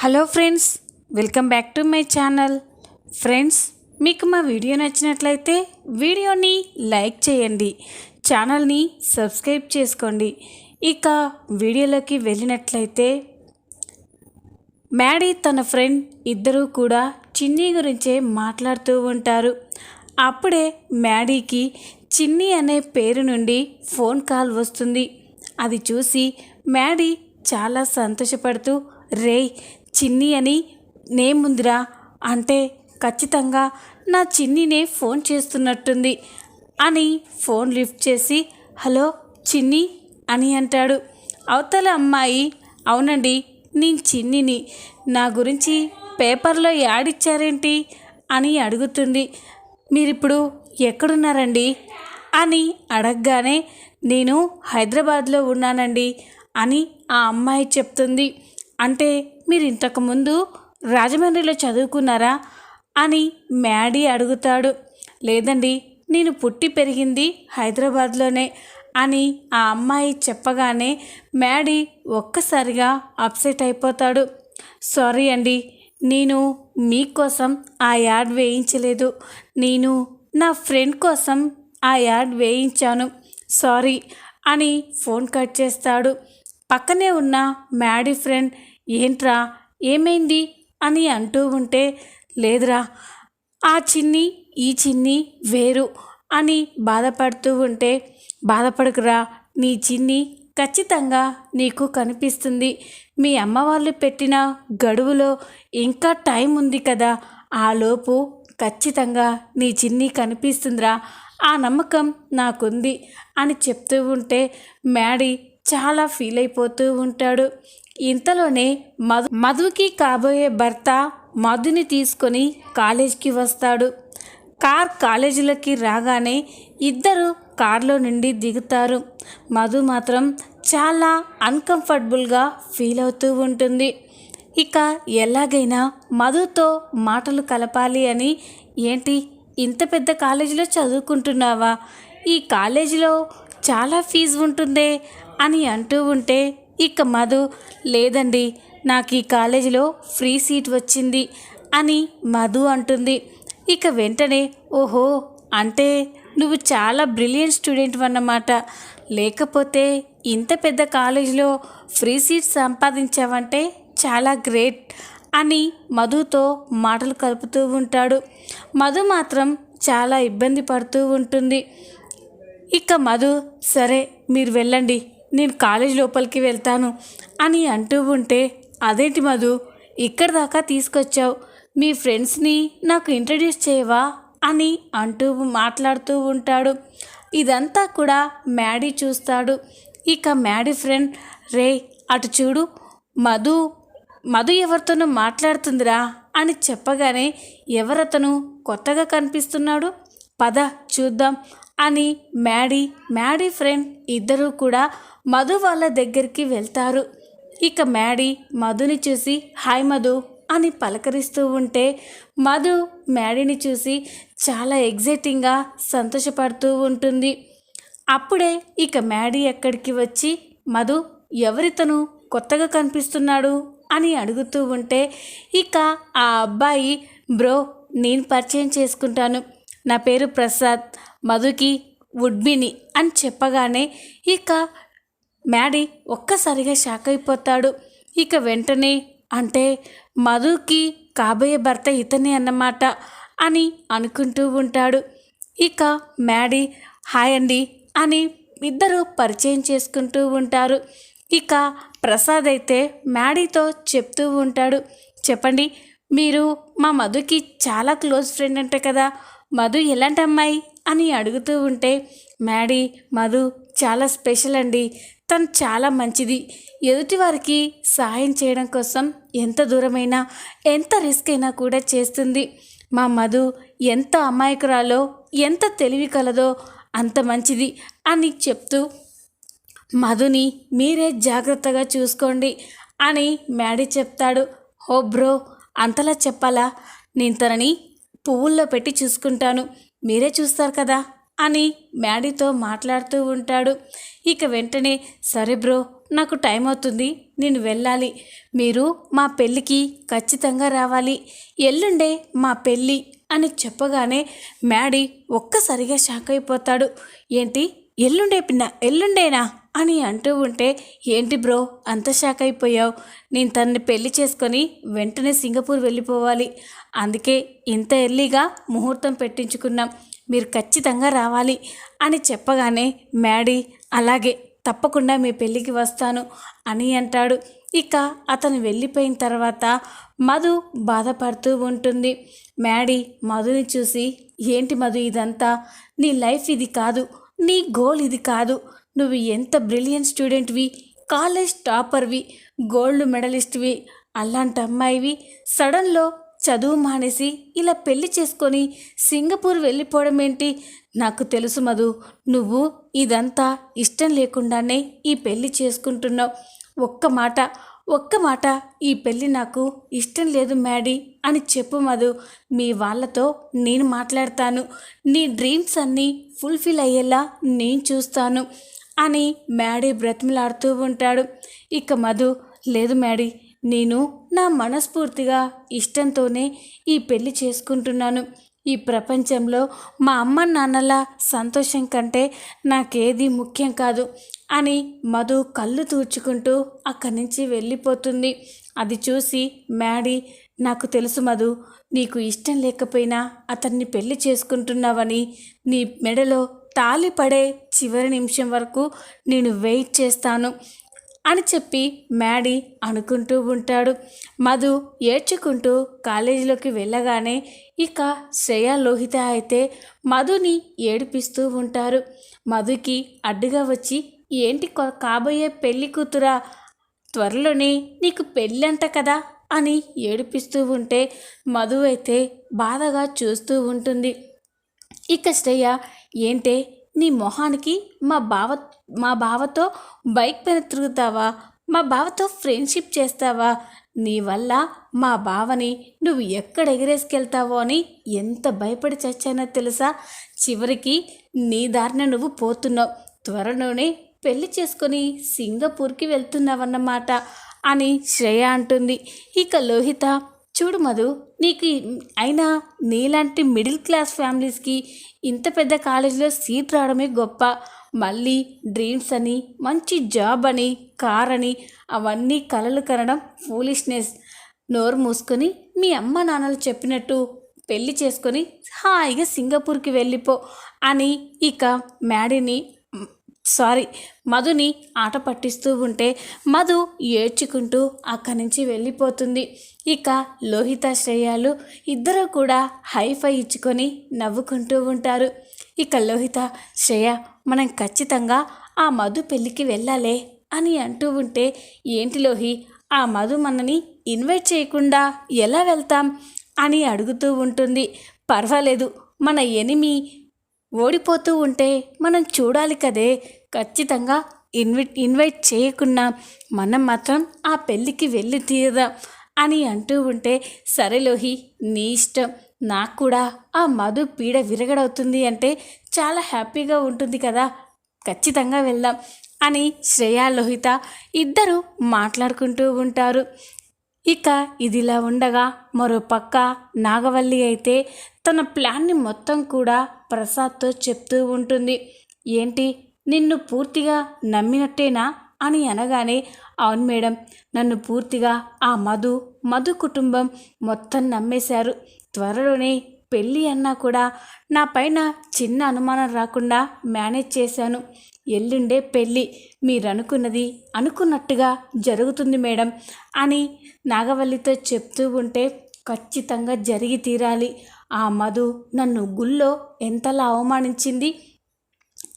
Hello friends welcome back to my channel. Friends మీకు మా video నచ్చినట్లయితే వీడియోని లైక్ చేయండి ఛానల్ని సబ్స్క్రైబ్ చేసుకోండి. ఇక వీడియోలోకి వెళ్ళినట్లయితే మ్యాడీ తన ఫ్రెండ్ ఇద్దరూ కూడా చిన్ని గురించే మాట్లాడుతూ ఉంటారు. అప్పుడే మ్యాడీకి చిన్ని అనే పేరు నుండి ఫోన్ కాల్ వస్తుంది. అది చూసి మ్యాడీ చాలా సంతోషపడుతూ రేయ్ చిన్ని అని నేముందిరా అంటే ఖచ్చితంగా నా చిన్నినే ఫోన్ చేస్తున్నట్టుంది అని ఫోన్ లిఫ్ట్ చేసి హలో చిన్ని అని అంటాడు. అవతల అమ్మాయి అవునండి నేను చిన్నిని. నా గురించి పేపర్లో యాడ్ ఇచ్చారేంటి అని అడుగుతుంది. మీరిప్పుడు ఎక్కడున్నారండి? అని అడగగానే నేను హైదరాబాద్లో ఉన్నానండి అని ఆ అమ్మాయి చెప్తుంది. అంటే మీరు ఇంతకుముందు రాజమండ్రిలో చదువుకున్నారా? అని మ్యాడీ అడుగుతాడు. లేదండి నేను పుట్టి పెరిగింది హైదరాబాద్లోనే అని ఆ అమ్మాయి చెప్పగానే మ్యాడీ ఒక్కసారిగా అప్సెట్ అయిపోతాడు. సారీ అండి నేను మీకోసం ఆ యాడ్ వేయించలేదు. నేను నా ఫ్రెండ్ కోసం ఆ యాడ్ వేయించాను. సారీ అని ఫోన్ కట్ చేస్తాడు. పక్కనే ఉన్న మ్యాడీ ఫ్రెండ్ ఏంట్రా? ఏమైంది? అని అంటూ ఉంటే లేదురా ఆ చిన్ని ఈ చిన్ని వేరు అని బాధపడుతూ ఉంటే బాధపడకురా నీ చిన్ని ఖచ్చితంగా నీకు కనిపిస్తుంది. మీ అమ్మ వాళ్ళు పెట్టిన గడువులో ఇంకా టైం ఉంది కదా ఆలోపు ఖచ్చితంగా నీ చిన్ని కనిపిస్తుందిరా. ఆ నమ్మకం నాకుంది అని చెప్తూ ఉంటే మ్యాడీ చాలా ఫీల్ అయిపోతూ ఉంటాడు. ఇంతలోనే మధు మధుకి కాబోయే భర్త మధుని తీసుకొని కాలేజీకి వస్తాడు. కార్ కాలేజీలోకి రాగానే ఇద్దరు కార్లో నుండి దిగుతారు. మధు మాత్రం చాలా అన్కంఫర్టబుల్గా ఫీల్ అవుతూ ఉంటుంది. ఇక ఎలాగైనా మధుతో మాటలు కలపాలి అని ఏంటి ఇంత పెద్ద కాలేజీలో చదువుకుంటున్నావా? ఈ కాలేజీలో చాలా ఫీజు ఉంటుందే అని అంటూ ఉంటే ఇక మధు లేదండి నాకు ఈ కాలేజీలో ఫ్రీ సీట్ వచ్చింది అని మధు అంటుంది. ఇక వెంటనే ఓహో అంటే నువ్వు చాలా బ్రిలియంట్ స్టూడెంట్ అన్నమాట లేకపోతే ఇంత పెద్ద కాలేజీలో ఫ్రీ సీట్ సంపాదించావంటే చాలా గ్రేట్ అని మధుతో మాటలు కలుపుతూ ఉంటాడు. మధు మాత్రం చాలా ఇబ్బంది పడుతూ ఉంటుంది. ఇక మధు సరే మీరు వెళ్ళండి. నేను కాలేజ్ లోపలికి వెళ్తాను అని అంటూ ఉంటే అదేంటి మధు? ఇక్కడ దాకా తీసుకొచ్చావు. మీ ఫ్రెండ్స్ని నాకు ఇంట్రడ్యూస్ చేయవా? అని అంటూ మాట్లాడుతూ ఉంటాడు. ఇదంతా కూడా మ్యాడీ చూస్తాడు. ఇక మ్యాడీ ఫ్రెండ్ రే అటు చూడు. మధు మధు ఎవరితోనో మాట్లాడుతుందిరా అని చెప్పగానే ఎవరతను? కొత్తగా కనిపిస్తున్నాడు? పద చూద్దాం. అని మ్యాడీ మ్యాడీ ఫ్రెండ్ ఇద్దరూ కూడా మధు వాళ్ళ దగ్గరికి వెళ్తారు. ఇక మ్యాడీ మధుని చూసి హాయ్ మధు అని పలకరిస్తూ ఉంటే మధు మ్యాడీని చూసి చాలా ఎగ్జైటింగ్గా సంతోషపడుతూ ఉంటుంది. అప్పుడే ఇక మ్యాడీ ఎక్కడికి వచ్చి మధు ఎవరితను కొత్తగా కనిపిస్తున్నాడు? అని అడుగుతూ ఉంటే ఇక ఆ అబ్బాయి బ్రో నేను పరిచయం చేసుకుంటాను. నా పేరు ప్రసాద్ మధుకి ఉడ్బిని అని చెప్పగానే ఇక మ్యాడీ ఒక్కసారిగా షాక్ అయిపోతాడు. ఇక వెంటనే అంటే మధుకి కాబోయే భర్త ఇతనే అన్నమాట అని అనుకుంటూ ఉంటాడు. ఇక మ్యాడీ హాయ్ అండి అని ఇద్దరు పరిచయం చేసుకుంటూ ఉంటారు. ఇక ప్రసాద్ అయితే మ్యాడీతో చెప్తూ ఉంటాడు. చెప్పండి మీరు మా మధుకి చాలా క్లోజ్ ఫ్రెండ్ అంటే కదా మధు ఎలాంటి అమ్మాయి అని అడుగుతూ ఉంటే మ్యాడీ మధు చాలా స్పెషల్ అండి. తను చాలా మంచిది. ఎదుటివారికి సహాయం చేయడం కోసం ఎంత దూరమైనా ఎంత రిస్క్ అయినా కూడా చేస్తుంది. మా మధు ఎంత అమాయకురాలో ఎంత తెలివి కలదో అంత మంచిది అని చెప్తూ మధుని మీరే జాగ్రత్తగా చూసుకోండి అని మ్యాడీ చెప్తాడు. హో బ్రో అంతలా చెప్పాలా? నేను తనని పువ్వుల్లో పెట్టి చూసుకుంటాను. మీరే చూస్తారు కదా? అని మ్యాడీతో మాట్లాడుతూ ఉంటాడు. ఇక వెంటనే సరే బ్రో నాకు టైం అవుతుంది నేను వెళ్ళాలి. మీరు మా పెళ్ళికి ఖచ్చితంగా రావాలి. ఎల్లుండే మా పెళ్ళి అని చెప్పగానే మ్యాడీ ఒక్కసారిగా షాక్ అయిపోతాడు. ఏంటి? ఎల్లుండే పిన్న ఎల్లుండేనా? అని అంటూ ఉంటే ఏంటి బ్రో అంత షాక్ అయిపోయావు? నేను తనని పెళ్ళి చేసుకొని వెంటనే సింగపూర్ వెళ్ళిపోవాలి. అందుకే ఇంత ఎర్లీగా ముహూర్తం పెట్టించుకున్నాం. మీరు ఖచ్చితంగా రావాలి అని చెప్పగానే మ్యాడీ అలాగే తప్పకుండా మీ పెళ్ళికి వస్తాను అని అంటాడు. ఇక అతను వెళ్ళిపోయిన తర్వాత మధు బాధపడుతూ ఉంటుంది. మ్యాడీ మధుని చూసి ఏంటి మధు ఇదంతా? నీ లైఫ్ ఇది కాదు నీ గోల్ ఇది కాదు. నువ్వు ఎంత బ్రిలియంట్ స్టూడెంట్వి కాలేజ్ టాపర్వి గోల్డ్ మెడలిస్ట్వి అలాంటి అమ్మాయివి. సడన్లో చదువు మానేసి ఇలా పెళ్ళి చేసుకొని సింగపూర్ వెళ్ళిపోవడం ఏంటి నాకు తెలుసు మధు నువ్వు ఇదంతా ఇష్టం లేకుండానే ఈ పెళ్ళి చేసుకుంటున్నావు. ఒక్క మాట ఒక్క మాట ఈ పెళ్ళి నాకు ఇష్టం లేదు మ్యాడీ అని చెప్పు మధు. మీ వాళ్ళతో నేను మాట్లాడతాను. నీ డ్రీమ్స్ అన్నీ ఫుల్ఫిల్ అయ్యేలా నేను చూస్తాను అని మ్యాడీ బ్రతిమలాడుతూ ఉంటాడు. ఇక మధు లేదు మ్యాడీ నేను నా మనస్ఫూర్తిగా ఇష్టంతోనే ఈ పెళ్ళి చేసుకుంటున్నాను. ఈ ప్రపంచంలో మా అమ్మ నాన్నల సంతోషం కంటే నాకేది ముఖ్యం కాదు అని మధు కళ్ళు తూర్చుకుంటూ అక్కడి నుంచి వెళ్ళిపోతుంది. అది చూసి మ్యాడీ నాకు తెలుసు మధు నీకు ఇష్టం లేకపోయినా అతన్ని పెళ్ళి చేసుకుంటున్నావని నీ మెడలో తాలి పడే చివరి నిమిషం వరకు నేను వెయిట్ చేస్తాను. అని చెప్పి మ్యాడీ అనుకుంటూ ఉంటాడు. మధు ఏడ్చుకుంటూ కాలేజీలోకి వెళ్ళగానే ఇక శ్రేయ లోహిత అయితే మధుని ఏడిపిస్తూ ఉంటారు. మధుకి అడ్డుగా వచ్చి ఏంటి కాబోయే పెళ్ళి కూతురా? త్వరలోనే నీకు పెళ్ళంట కదా? అని ఏడిపిస్తూ ఉంటే మధు అయితే బాధగా చూస్తూ ఉంటుంది. ఇక శ్రేయ ఏంటే నీ మొహానికి మా బావ మా బావతో బైక్ పైన తిరుగుతావా? మా బావతో ఫ్రెండ్షిప్ చేస్తావా? నీ వల్ల మా బావని నువ్వు ఎక్కడ ఎగిరేసుకెళ్తావో అని ఎంత భయపడి చచ్చానో తెలుసా? చివరికి నీ దారిన నువ్వు పోతున్నావు. త్వరలోనే పెళ్ళి చేసుకొని సింగపూర్కి వెళ్తున్నావన్నమాట అని శ్రేయ అంటుంది. ఇక లోహిత చూడు మధు నీకు అయినా నీలాంటి మిడిల్ క్లాస్ ఫ్యామిలీస్కి ఇంత పెద్ద కాలేజీలో సీట్ రావడమే గొప్ప. మళ్ళీ డ్రీమ్స్ అని మంచి జాబ్ అని కార్ అని అవన్నీ కలలు కనడం ఫూలిష్నెస్. నోరు మూసుకొని మీ అమ్మ నాన్నలు చెప్పినట్టు పెళ్ళి చేసుకొని హాయిగా సింగపూర్కి వెళ్ళిపో అని ఇక మ్యాడీని సారీ మధుని ఆట పట్టిస్తూ ఉంటే మధు ఏడ్చుకుంటూ అక్కడి నుంచి వెళ్ళిపోతుంది. ఇక లోహిత శ్రేయాలు ఇద్దరు కూడా హైఫై ఇచ్చుకొని నవ్వుకుంటూ ఉంటారు. ఇక లోహిత శ్రేయ మనం ఖచ్చితంగా ఆ మధు పెళ్ళికి వెళ్ళాలే అని అంటూ ఉంటే ఏంటి లోహి ఆ మధు మనని ఇన్వైట్ చేయకుండా ఎలా వెళ్తాం అని అడుగుతూ ఉంటుంది. పర్వాలేదు మన ఎనిమి ఓడిపోతూ ఉంటే మనం చూడాలి కదే ఖచ్చితంగా ఇన్వైట్ ఇన్వైట్ చేయకున్నా మనం మాత్రం ఆ పెళ్ళికి వెళ్ళి తీరదాం అని అంటూ ఉంటే సరే లోహి నీ ఇష్టం. నాకు కూడా ఆ మధు పీడ విరగడవుతుంది అంటే చాలా హ్యాపీగా ఉంటుంది కదా. ఖచ్చితంగా వెళ్దాం అని శ్రేయా లోహిత ఇద్దరు మాట్లాడుకుంటూ ఉంటారు. ఇక ఇదిలా ఉండగా మరో పక్క నాగవల్లి అయితే తన ప్లాన్ని మొత్తం కూడా ప్రసాద్తో చెప్తూ ఉంటుంది. ఏంటి? నిన్ను పూర్తిగా నమ్మినట్టేనా అని అనగానే అవును మేడం నన్ను పూర్తిగా ఆ మధు మధు కుటుంబం మొత్తం నమ్మేశారు. త్వరలోనే పెళ్ళి అన్నా కూడా నా పైన చిన్న అనుమానం రాకుండా మేనేజ్ చేశాను. ఎల్లుండే పెళ్ళి మీరనుకున్నది అనుకున్నట్టుగా జరుగుతుంది మేడం అని నాగవల్లితో చెప్తూ ఉంటే ఖచ్చితంగా జరిగి తీరాలి. ఆ మధు నన్ను గుళ్ళో ఎంతలా అవమానించింది?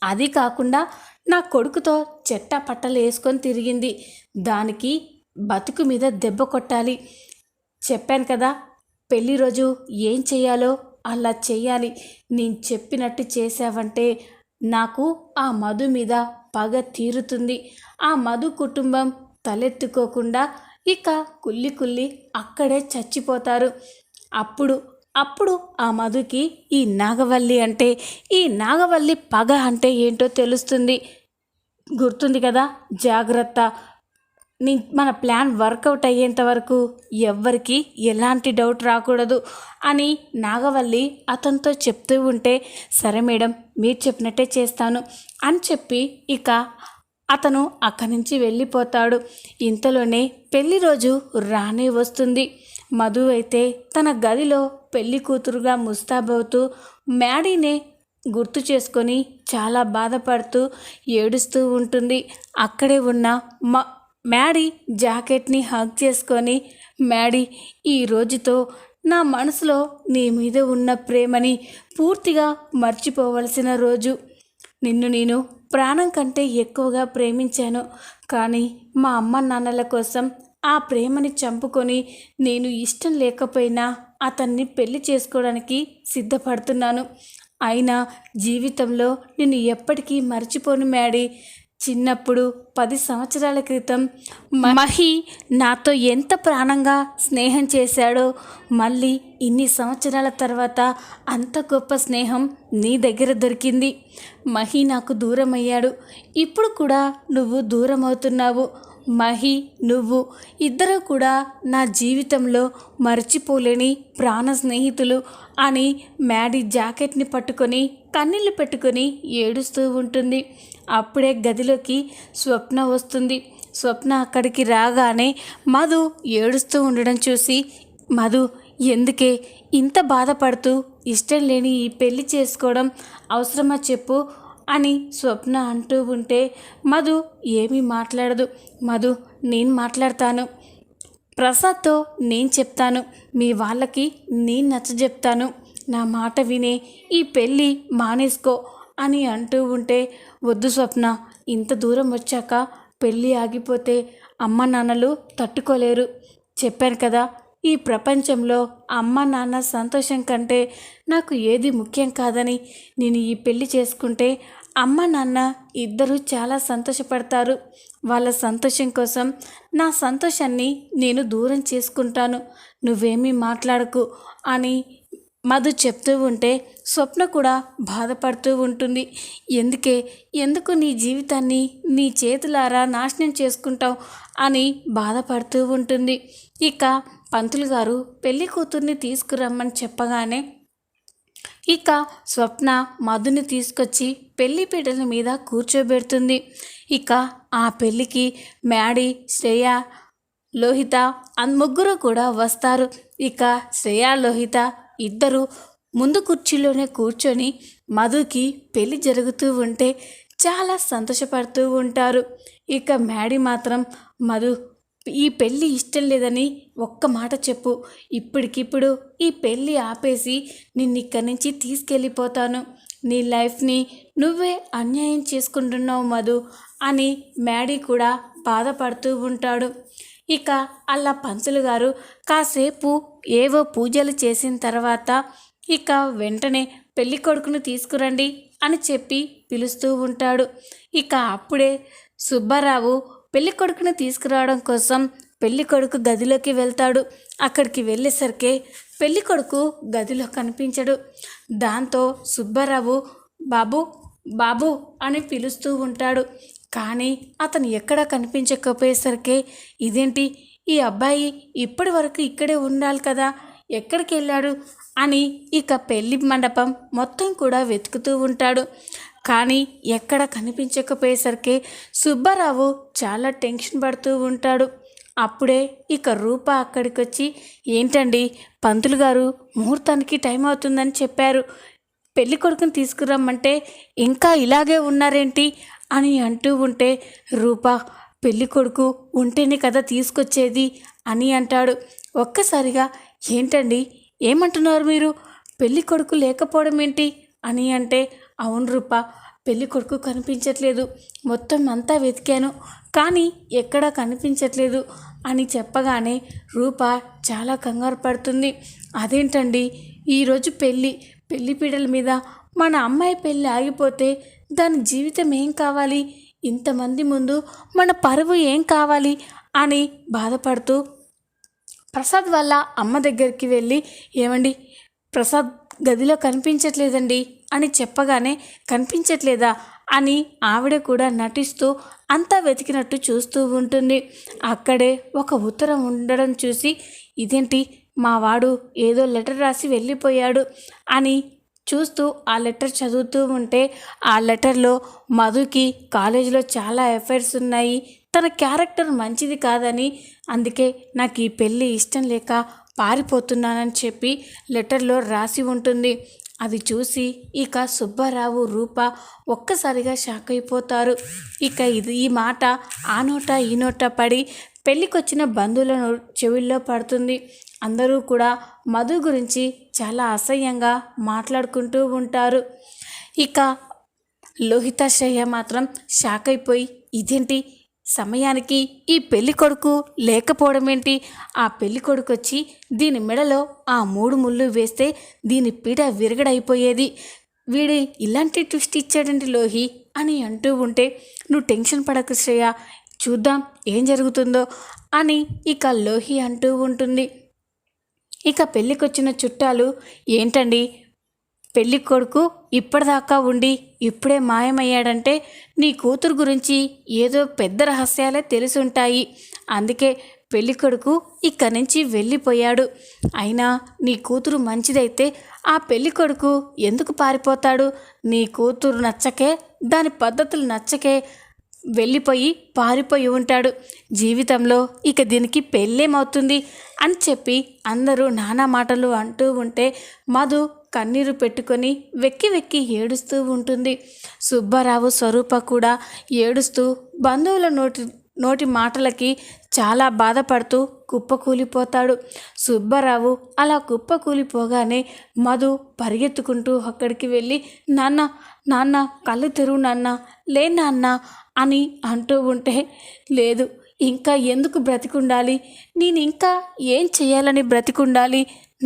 అది కాకుండా నా కొడుకుతో చెట్ట పట్టలు వేసుకొని తిరిగింది. దానికి బతుకు మీద దెబ్బ కొట్టాలి. చెప్పాను కదా పెళ్ళి రోజు ఏం చేయాలో అలా చేయాలి. నేను చెప్పినట్టు చేసావంటే నాకు ఆ మధు మీద పగ తీరుతుంది. ఆ మధు కుటుంబం తలెత్తుకోకుండా ఇక కుల్లి కుల్లి అక్కడే చచ్చిపోతారు. అప్పుడు అప్పుడు ఆ మధుకి ఈ నాగవల్లి అంటే ఈ నాగవల్లి పగ అంటే ఏంటో తెలుస్తుంది. గుర్తుంది కదా? జాగ్రత్త. నీ మన ప్లాన్ వర్కౌట్ అయ్యేంత వరకు ఎవ్వరికి ఎలాంటి డౌట్ రాకూడదు అని నాగవల్లి అతనితో చెప్తూ ఉంటే సరే మేడం మీరు చెప్పినట్టే చేస్తాను అని చెప్పి ఇక అతను అక్కడి నుంచి వెళ్ళిపోతాడు. ఇంతలోనే పెళ్ళి రోజు రానే వస్తుంది. మధు అయితే తన గదిలో పెళ్ళి కూతురుగా ముస్తాబవుతూ మ్యాడీనే గుర్తు చేసుకొని చాలా బాధపడుతూ ఏడుస్తూ ఉంటుంది. అక్కడే ఉన్న మ మ్యాడీ జాకెట్ని హగ్ చేసుకొని మ్యాడీ ఈ రోజుతో నా మనసులో నీ మీద ఉన్న ప్రేమని పూర్తిగా మర్చిపోవలసిన రోజు. నిన్ను నేను ప్రాణం కంటే ఎక్కువగా ప్రేమించాను. కానీ మా అమ్మ నాన్నల కోసం ఆ ప్రేమని చంపుకొని నేను ఇష్టం లేకపోయినా అతన్ని పెళ్ళి చేసుకోవడానికి సిద్ధపడుతున్నాను. అయినా జీవితంలో నేను ఎప్పటికీ మర్చిపోను మ్యాడీ. చిన్నప్పుడు పది సంవత్సరాల క్రితం మహి నాతో ఎంత ప్రాణంగా స్నేహం చేశాడో మళ్ళీ ఇన్ని సంవత్సరాల తర్వాత అంత గొప్ప స్నేహం నీ దగ్గర దొరికింది. మహి నాకు దూరం అయ్యాడు ఇప్పుడు కూడా నువ్వు దూరం అవుతున్నావు మహి నువ్వు ఇద్దరు కూడా నా జీవితంలో మర్చిపోలేని ప్రాణ స్నేహితులు అని మ్యాడీ జాకెట్ని పట్టుకొని కన్నీళ్ళు పెట్టుకొని ఏడుస్తూ ఉంటుంది. అప్పుడే గదిలోకి స్వప్న వస్తుంది. స్వప్న అక్కడికి రాగానే మధు ఏడుస్తూ ఉండడం చూసి మధు ఎందుకే ఇంత బాధపడుతూ ఇష్టం లేని ఈ పెళ్ళి చేసుకోవడం అవసరమా చెప్పు అని స్వప్న అంటూ ఉంటే మధు ఏమీ మాట్లాడదు. మధు నేను మాట్లాడతాను. ప్రసాద్తో నేను చెప్తాను. మీ వాళ్ళకి నేను నచ్చజెప్తాను నా మాట వినే ఈ పెళ్ళి మానేసుకో అని అంటూ ఉంటే వద్దు స్వప్న ఇంత దూరం వచ్చాక పెళ్ళి ఆగిపోతే అమ్మ నాన్నలు తట్టుకోలేరు. చెప్పాను కదా ఈ ప్రపంచంలో అమ్మ నాన్న సంతోషం కంటే నాకు ఏది ముఖ్యం కాదని నేను ఈ పెళ్ళి చేసుకుంటే అమ్మ నాన్న ఇద్దరూ చాలా సంతోషపడతారు. వాళ్ళ సంతోషం కోసం నా సంతోషాన్ని నేను దూరం చేసుకుంటాను. నువ్వేమీ మాట్లాడకు అని మధు చెప్తూ ఉంటే స్వప్న కూడా బాధపడుతూ ఉంటుంది. ఎందుకే? ఎందుకు నీ జీవితాన్ని నీ చేతులారా నాశనం చేసుకుంటావు అని బాధపడుతూ ఉంటుంది. ఇక పంతులు గారు పెళ్ళి కూతుర్ని తీసుకురమ్మని చెప్పగానే ఇక స్వప్న మధుని తీసుకొచ్చి పెళ్ళి పీటల మీద కూర్చోబెడుతుంది. ఇక ఆ పెళ్ళికి మ్యాడీ శ్రేయ లోహిత అన్ ముగ్గురు కూడా వస్తారు. ఇక శ్రేయ లోహిత ఇద్దరు ముందు కుర్చీలోనే కూర్చొని మధుకి పెళ్ళి జరుగుతూ ఉంటే చాలా సంతోషపడుతూ ఉంటారు. ఇక మ్యాడీ మాత్రం మధు ఈ పెళ్ళి ఇష్టం లేదని ఒక్క మాట చెప్పు. ఇప్పటికిప్పుడు ఈ పెళ్ళి ఆపేసి నిన్ను ఇక్కడి నుంచి తీసుకెళ్ళిపోతాను. నీ లైఫ్ని నువ్వే అన్యాయం చేసుకుంటున్నావు మధు అని మ్యాడీ కూడా బాధపడుతూ ఉంటాడు. ఇక అలా పంతులు గారు కాసేపు ఏవో పూజలు చేసిన తర్వాత ఇక వెంటనే పెళ్ళి కొడుకును తీసుకురండి అని చెప్పి పిలుస్తూ ఉంటాడు. ఇక అప్పుడే సుబ్బారావు పెళ్ళి కొడుకుని తీసుకురావడం కోసం పెళ్ళి కొడుకు గదిలోకి వెళ్తాడు. అక్కడికి వెళ్ళేసరికి పెళ్ళి కొడుకు గదిలో కనిపించడు. దాంతో సుబ్బారావు బాబు బాబు అని పిలుస్తూ ఉంటాడు. కానీ అతను ఎక్కడా కనిపించకపోయేసరికి ఇదేంటి? ఈ అబ్బాయి ఇప్పటి వరకు ఇక్కడే ఉండాలి కదా? ఎక్కడికి వెళ్ళాడు? అని ఇక పెళ్ళి మండపం మొత్తం కూడా వెతుకుతూ ఉంటాడు. కానీ ఎక్కడ కనిపించకపోయేసరికి సుబ్బారావు చాలా టెన్షన్ పడుతూ ఉంటాడు. అప్పుడే ఇక రూప అక్కడికి వచ్చి ఏంటండి పంతులు గారు ముహూర్తానికి టైం అవుతుందని చెప్పారు. పెళ్ళి కొడుకుని తీసుకురమ్మంటే ఇంకా ఇలాగే ఉన్నారేంటి? అని అంటూ ఉంటే రూప పెళ్ళి కొడుకు ఉంటేనే కదా తీసుకొచ్చేది అని అంటాడు. ఒక్కసారిగా ఏంటండి ఏమంటున్నారు మీరు? పెళ్ళి కొడుకు లేకపోవడం ఏంటి అని అంటే అవును రూప పెళ్ళి కొడుకు కనిపించట్లేదు. మొత్తం అంతా వెతికాను. కానీ ఎక్కడా కనిపించట్లేదు అని చెప్పగానే రూప చాలా కంగారు పడుతుంది. అదేంటండి? ఈరోజు పెళ్ళి పెళ్ళి పీడల మీద మన అమ్మాయి పెళ్ళి ఆగిపోతే దాని జీవితం ఏం కావాలి? ఇంతమంది ముందు మన పరువు ఏం కావాలి? అని బాధపడుతూ ప్రసాద్ వాళ్ళ అమ్మ దగ్గరికి వెళ్ళి ఏమండి? ప్రసాద్ గదిలో కనిపించట్లేదండి. అని చెప్పగానే కనిపించట్లేదా అని ఆవిడ కూడా నటిస్తూ అంతా వెతికినట్టు చూస్తూ ఉంటుంది. అక్కడే ఒక ఉత్తరం ఉండడం చూసి ఇదేంటి? మా వాడు ఏదో లెటర్ రాసి వెళ్ళిపోయాడు అని చూస్తూ ఆ లెటర్ చదువుతూ ఉంటే ఆ లెటర్లో మధుకి కాలేజీలో చాలా ఎఫైర్స్ ఉన్నాయి. తన క్యారెక్టర్ మంచిది కాదని అందుకే నాకు ఈ పెళ్ళి ఇష్టం లేక పారిపోతున్నానని చెప్పి లెటర్లో రాసి ఉంటుంది. అవి చూసి ఇక సుబ్బారావు రూప ఒక్కసారిగా షాక్ అయిపోతారు. ఇక ఇది ఈ మాట ఆ నోట ఈ నోట పడి పెళ్ళికొచ్చిన బంధువుల నో- చెవుల్లో పడుతుంది. అందరూ కూడా మధు గురించి చాలా అసహ్యంగా మాట్లాడుకుంటూ ఉంటారు. ఇక లోహితాశయ్య మాత్రం షాక్ అయిపోయి ఇదేంటి సమయానికి ఈ పెళ్ళి కొడుకు లేకపోవడం ఏంటి ఆ పెళ్ళి కొడుకు వచ్చి దీని మెడలో ఆ మూడు ముళ్ళు వేస్తే దీని పీడ విరగడైపోయేది. వీడి ఇలాంటి ట్విస్ట్ ఇచ్చాడండి లోహి అని అంటూ ఉంటే నువ్వు టెన్షన్ పడకు శ్రేయ చూద్దాం ఏం జరుగుతుందో అని ఇక లోహి అంటూ ఉంటుంది. ఇక పెళ్ళికొచ్చిన చుట్టాలు ఏంటండి పెళ్ళి కొడుకు ఇప్పటిదాకా ఉండి ఇప్పుడే మాయమయ్యాడంటే నీ కూతురు గురించి ఏదో పెద్ద రహస్యాలే తెలిసి ఉంటాయి అందుకే పెళ్ళి కొడుకు ఇక్కడి నుంచి వెళ్ళిపోయాడు. అయినా నీ కూతురు మంచిదైతే ఆ పెళ్ళి కొడుకు ఎందుకు పారిపోతాడు? నీ కూతురు నచ్చకే దాని పద్ధతులు నచ్చకే వెళ్ళిపోయి పారిపోయి ఉంటాడు. జీవితంలో ఇక దీనికి పెళ్ళేమవుతుంది అని చెప్పి అందరూ నానా మాటలు అంటూ ఉంటే మధు కన్నీరు పెట్టుకొని వెక్కి వెక్కి ఏడుస్తూ ఉంటుంది. సుబ్బారావు స్వరూప కూడా ఏడుస్తూ బంధువుల నోటి నోటి మాటలకి చాలా బాధపడుతూ కుప్పకూలిపోతాడు. సుబ్బారావు అలా కుప్పకూలిపోగానే మధు పరిగెత్తుకుంటూ అక్కడికి వెళ్ళి నాన్న నాన్న కళ్ళు తెరువు నాన్న లే నాన్న అని అంటూ ఉంటే లేదు ఇంకా ఎందుకు బ్రతికుండాలి? నేను ఇంకా ఏం చేయాలని బ్రతికుండాలి?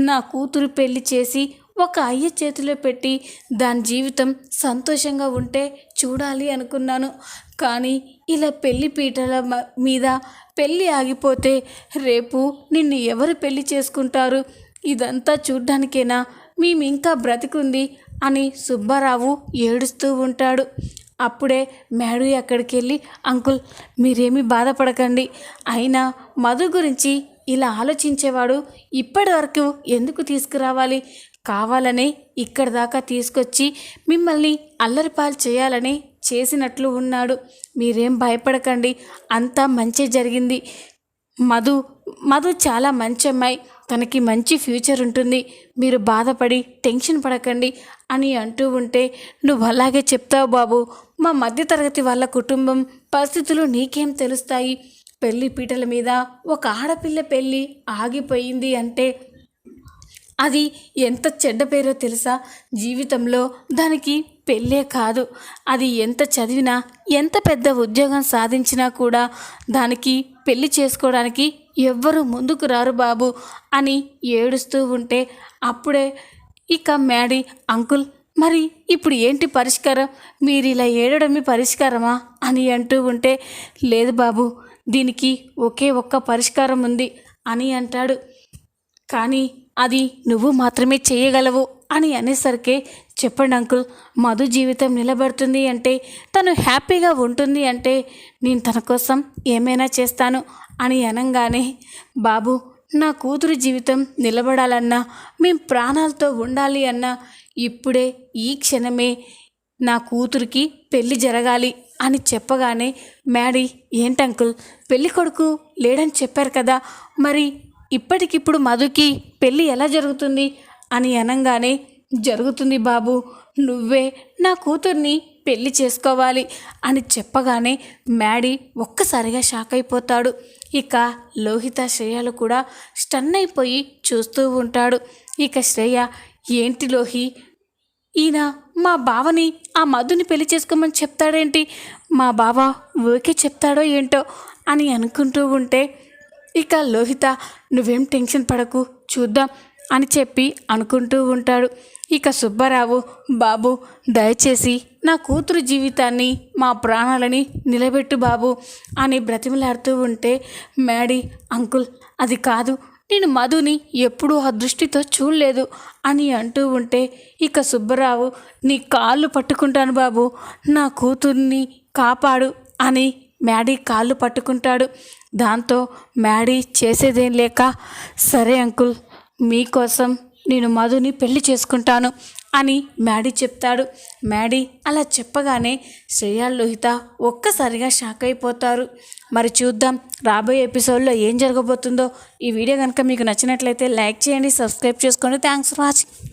నా కూతురు పెళ్ళి చేసి ఒక అయ్య చేతిలో పెట్టి దాని జీవితం సంతోషంగా ఉంటే చూడాలి అనుకున్నాను. కానీ ఇలా పెళ్ళి పీటల మ- మీద పెళ్ళి ఆగిపోతే రేపు నిన్ను ఎవరు పెళ్ళి చేసుకుంటారు? ఇదంతా చూడ్డానికేనా? మేము ఇంకా బ్రతికుంది అని సుబ్బారావు ఏడుస్తూ ఉంటాడు. అప్పుడే మేడు అక్కడికి వెళ్ళి అంకుల్ మీరేమీ బాధపడకండి. అయినా మధు గురించి ఇలా ఆలోచించేవాడు ఇప్పటి వరకు ఎందుకు తీసుకురావాలి? కావాలనే ఇక్కడి దాకా తీసుకొచ్చి మిమ్మల్ని అల్లరిపాలు చేయాలని చేసినట్లు ఉన్నాడు. మీరేం భయపడకండి. అంతా మంచి జరిగింది. మధు మధు చాలా మంచి అమ్మాయి. తనకి మంచి ఫ్యూచర్ ఉంటుంది. మీరు బాధపడి టెన్షన్ పడకండి అని అంటూ ఉంటే నువ్వు అలాగే చెప్తావు బాబు. మా మధ్యతరగతి వాళ్ళ కుటుంబం పరిస్థితులు నీకేం తెలుస్తాయి? పెళ్ళి పీటల మీద ఒక ఆడపిల్ల పెళ్ళి ఆగిపోయింది అంటే అది ఎంత చెడ్డ పేరో తెలుసా? జీవితంలో దానికి పెళ్ళే కాదు. అది ఎంత చదివినా ఎంత పెద్ద ఉద్యోగం సాధించినా కూడా దానికి పెళ్ళి చేసుకోవడానికి ఎవ్వరూ ముందుకు రారు బాబు అని ఏడుస్తూ ఉంటే అప్పుడే ఇక మ్యాడీ అంకుల్ మరి ఇప్పుడు ఏంటి పరిష్కారం? మీరు ఇలా ఏడడమే పరిష్కారమా? అని అంటూ ఉంటే లేదు బాబు దీనికి ఒకే ఒక్క పరిష్కారం ఉంది అని అంటాడు. కానీ అది నువ్వు మాత్రమే చేయగలవు అని అనేసరికి చెప్పండి అంకుల్ మధు జీవితం నిలబడుతుంది అంటే తను హ్యాపీగా ఉంటుంది అంటే నేను తన కోసం ఏమైనా చేస్తాను అని అనగానే బాబు నా కూతురు జీవితం నిలబడాలన్నా మేం ప్రాణాలతో ఉండాలి అన్నా ఇప్పుడే ఈ క్షణమే నా కూతురికి పెళ్ళి జరగాలి అని చెప్పగానే మ్యాడీ ఏంటంకుల్ పెళ్ళి కొడుకు లేడని చెప్పారు కదా మరి ఇప్పటికిప్పుడు మధుకి పెళ్ళి ఎలా జరుగుతుంది అని అనగానే జరుగుతుంది బాబు నువ్వే నా కూతుర్ని పెళ్ళి చేసుకోవాలి అని చెప్పగానే మ్యాడీ ఒక్కసారిగా షాక్ అయిపోతాడు. ఇక లోహిత శ్రేయలు కూడా స్టన్ అయిపోయి చూస్తూ ఉంటాడు. ఇక శ్రేయ ఏంటి లోహి ఈయన మా బావని ఆ మధుని పెళ్ళి చేసుకోమని చెప్తాడేంటి? మా బావ ఓకే చెప్తాడో ఏంటో అని అనుకుంటూ ఉంటే ఇక లోహిత నువ్వేం టెన్షన్ పడకు చూద్దాం అని చెప్పి అనుకుంటూ ఉంటాడు. ఇక సుబ్బారావు బాబు దయచేసి నా కూతురు జీవితాన్ని మా ప్రాణాలని నిలబెట్టు బాబు అని బ్రతిమలాడుతూ ఉంటే మ్యాడీ అంకుల్ అది కాదు నేను మధుని ఎప్పుడూ ఆ దృష్టితో చూడలేదు అని అంటూ ఉంటే ఇక సుబ్బరావు నీ కాళ్ళు పట్టుకుంటాను బాబు నా కూతుర్ని కాపాడు అని మ్యాడీ కాళ్ళు పట్టుకుంటాడు. దాంతో మ్యాడీ చేసేదేం లేక సరే అంకుల్ మీకోసం నేను మధుని పెళ్ళి చేసుకుంటాను అని మ్యాడీ చెప్తాడు. మ్యాడీ అలా చెప్పగానే శ్రేయా లోహిత ఒక్కసారిగా షాక్ అయిపోతారు. మరి చూద్దాం రాబోయే ఎపిసోడ్లో ఏం జరగబోతుందో ఈ వీడియో కనుక మీకు నచ్చినట్లయితే లైక్ చేయండి సబ్స్క్రైబ్ చేసుకోండి. Thanks for watching.